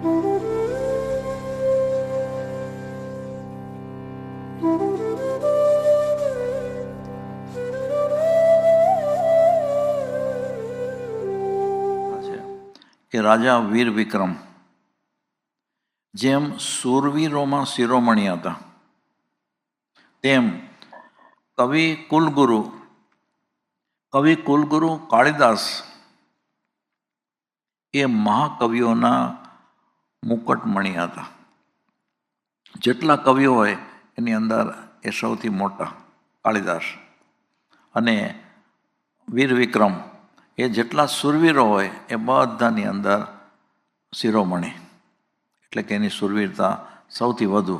કે રાજા વીર વિક્રમ, જેમ સુરવીરોમાં શિરોમણી હતા, તેમ કવિ કુલગુરુ કવિ કુલગુરુ કાળિદાસ એ મહાકવિઓના મુકટમણી હતા જેટલા કવિઓ હોય, એની અંદર એ સૌથી મોટા કાળિદાસ. અને વીર વિક્રમ એ જેટલા સુરવીરો હોય, એ બધાની અંદર શિરોમણી. એટલે કે એની સુરવીરતા સૌથી વધુ.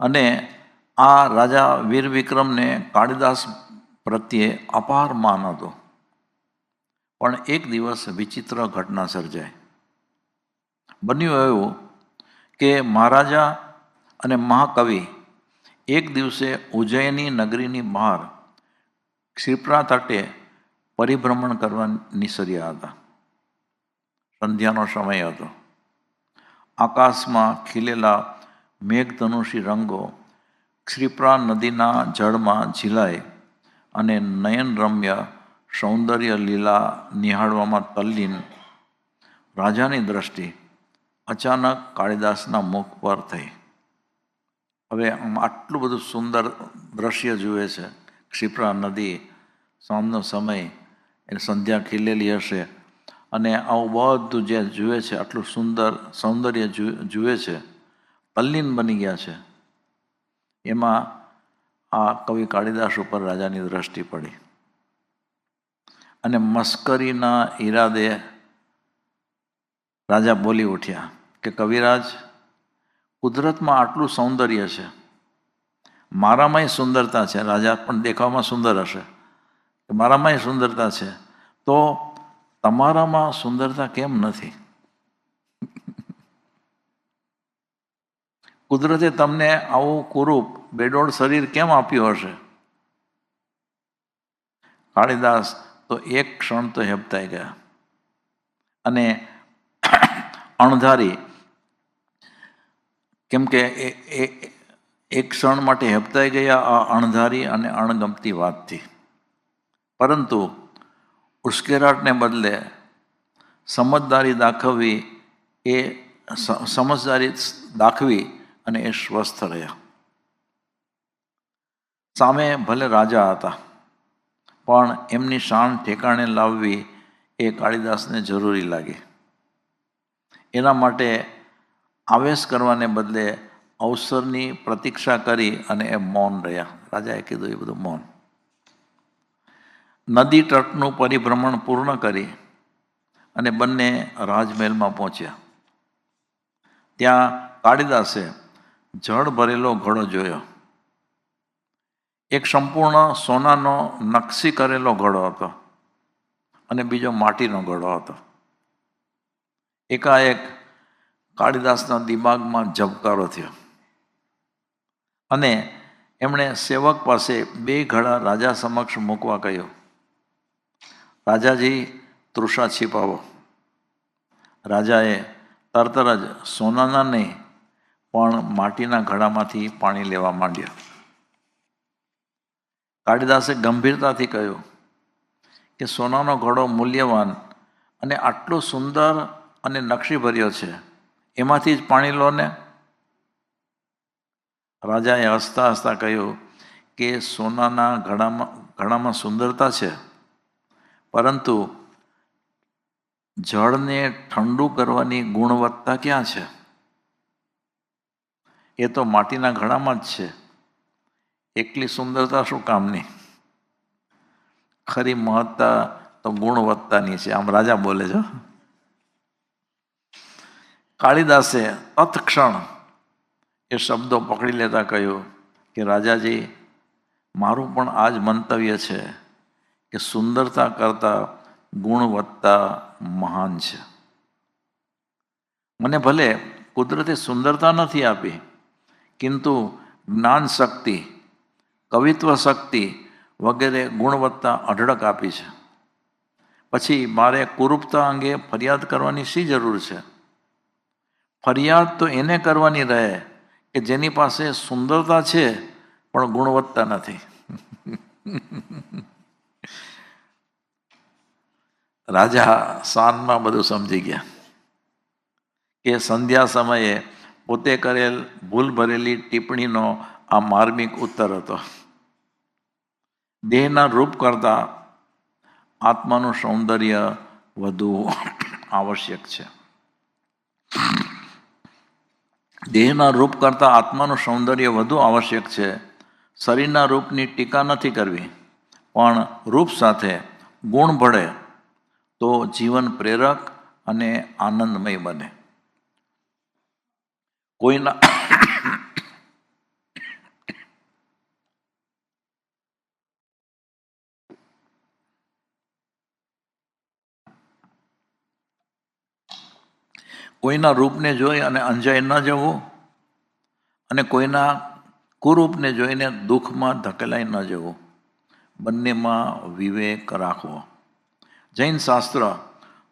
અને આ રાજા વીર વિક્રમને કાળિદાસ પ્રત્યે અપાર માન હતો. પણ એક દિવસ વિચિત્ર ઘટના સર્જાય બન્યું એવું કે મહારાજા અને મહાકવિ એક દિવસે ઉજ્જૈની નગરીની બહાર ક્ષિપ્રા તટે પરિભ્રમણ કરવા નિસર્યા હતા. સંધ્યાનો સમય હતો. આકાશમાં ખીલેલા મેઘધનુષી રંગો ક્ષિપ્રા નદીના જળમાં ઝીલાય અને નયનરમ્ય સૌંદર્ય લીલા નિહાળવામાં તલ્લીન. રાજાની દ્રષ્ટિ અચાનક કાળિદાસના મુખ પર થઈ. હવે આમ આટલું બધું સુંદર દ્રશ્ય જુએ છે. ક્ષિપ્રા નદી, સાંજનો સમય, એ સંધ્યા ખીલેલી હશે. અને આવું બધું જે જુએ છે, આટલું સુંદર સૌંદર્ય જુએ છે, તલ્લીન બની ગયા છે. એમાં આ કવિ કાળિદાસ ઉપર રાજાની દ્રષ્ટિ પડી. અને મસ્કરીના ઈરાદે રાજા બોલી ઉઠ્યા કે, કવિરાજ, કુદરતમાં આટલું સૌંદર્ય છે. મારામાંય સુંદરતા છે. રાજા, પણ દેખાવામાં સુંદર હશે. મારામાંય સુંદરતા છે. તો તમારામાં સુંદરતા કેમ નથી? કુદરતે તમને આવું કુરૂપ, બેડોળ શરીર કેમ આપ્યું હશે? કાળિદાસ તો એક ક્ષણ તો હેપતાઈ ગયા. અને અણધારી, કેમ કે એક ક્ષણ માટે હેપતાઈ ગયા આ અણધારી અને અણગમતી વાતથી. પરંતુ ઉશ્કેરાટને બદલે સમજદારી દાખવવી એ સમજદારી દાખવી અને એ સ્વસ્થ રહ્યા. સામે ભલે રાજા હતા. પણ એમની શાન ઠેકાણે લાવવી એ કાળિદાસને જરૂરી લાગી. એના માટે આવેશ કરવાને બદલે અવસરની પ્રતીક્ષા કરી અને એ મૌન રહ્યા. રાજાએ કીધું એ બધું મૌન. નદી તટનું પરિભ્રમણ પૂર્ણ કરી અને બંને રાજમહેલમાં પહોંચ્યા. ત્યાં કાળિદાસે જળ ભરેલો ઘડો જોયો. એક સંપૂર્ણ સોનાનો નકશી કરેલો ઘડો હતો અને બીજો માટીનો ઘડો હતો. એકાએક કાળિદાસના દિમાગમાં ઝબકારો થયો. અને એમણે સેવક પાસે બે ઘડા રાજા સમક્ષ મૂકવા કહ્યું, રાજાજી, તૃષા છીપાવો. રાજાએ તરત જ સોનાના નહીં, પણ માટીના ઘડામાંથી પાણી લેવા માંડ્યા. કાળિદાસે ગંભીરતાથી કહ્યું કે સોનાનો ઘડો મૂલ્યવાન અને આટલો સુંદર અને નકશીભર્યો છે. એમાંથી જ પાણી લો ને. રાજાએ હસતા હસતા કહ્યું કે સોનાના ઘડામાં ઘણામાં સુંદરતા છે. પરંતુ જળને ઠંડુ કરવાની ગુણવત્તા ક્યાં છે? એ તો માટીના ઘડામાં જ છે. એકલી સુંદરતા શું કામની? ખરી મહત્તા તો ગુણવત્તાની છે. આમ રાજા બોલે છે કાળિદાસે તત્ક્ષણ એ શબ્દો પકડી લેતા કહ્યું કે, રાજાજી, મારું પણ આ જ મંતવ્ય છે કે સુંદરતા કરતાં ગુણવત્તા મહાન છે. મને ભલે કુદરતે સુંદરતા નથી આપી, કિંતુ જ્ઞાન શક્તિ કવિત્વ શક્તિ વગેરે ગુણવત્તા અઢળક આપી છે. પછી મારે કુરૂપતા અંગે ફરિયાદ કરવાની શી જરૂર છે? ફરિયાદ તો એને કરવાની રહે કે જેની પાસે સુંદરતા છે, પણ ગુણવત્તા નથી. રાજા શાનમાં બધું સમજી ગયા કે સંધ્યા સમયે પોતે કરેલ ભૂલ ભરેલી ટિપ્પણીનો આ માર્મિક ઉત્તર હતો. દેહના રૂપ કરતાં આત્માનું સૌંદર્ય વધુ આવશ્યક છે. દેહના રૂપ કરતાં આત્માનું સૌંદર્ય વધુ આવશ્યક છે. શરીરના રૂપની ટીકા નથી કરવી, પણ રૂપ સાથે ગુણ ભળે તો જીવન પ્રેરક અને આનંદમય બને. કોઈના કોઈના રૂપને જોઈ અને અંજાઈ ન જવું અને કોઈના કુરૂપને જોઈને દુઃખમાં ધકેલાઈ ન જવું. બંનેમાં વિવેક રાખવો. જૈન શાસ્ત્ર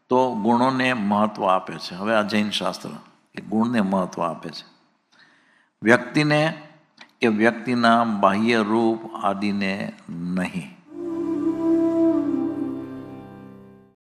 તો ગુણોને મહત્ત્વ આપે છે. હવે આ જૈન શાસ્ત્ર એ ગુણને મહત્ત્વ આપે છે. વ્યક્તિને કે વ્યક્તિના બાહ્ય રૂપ આદિને નહીં.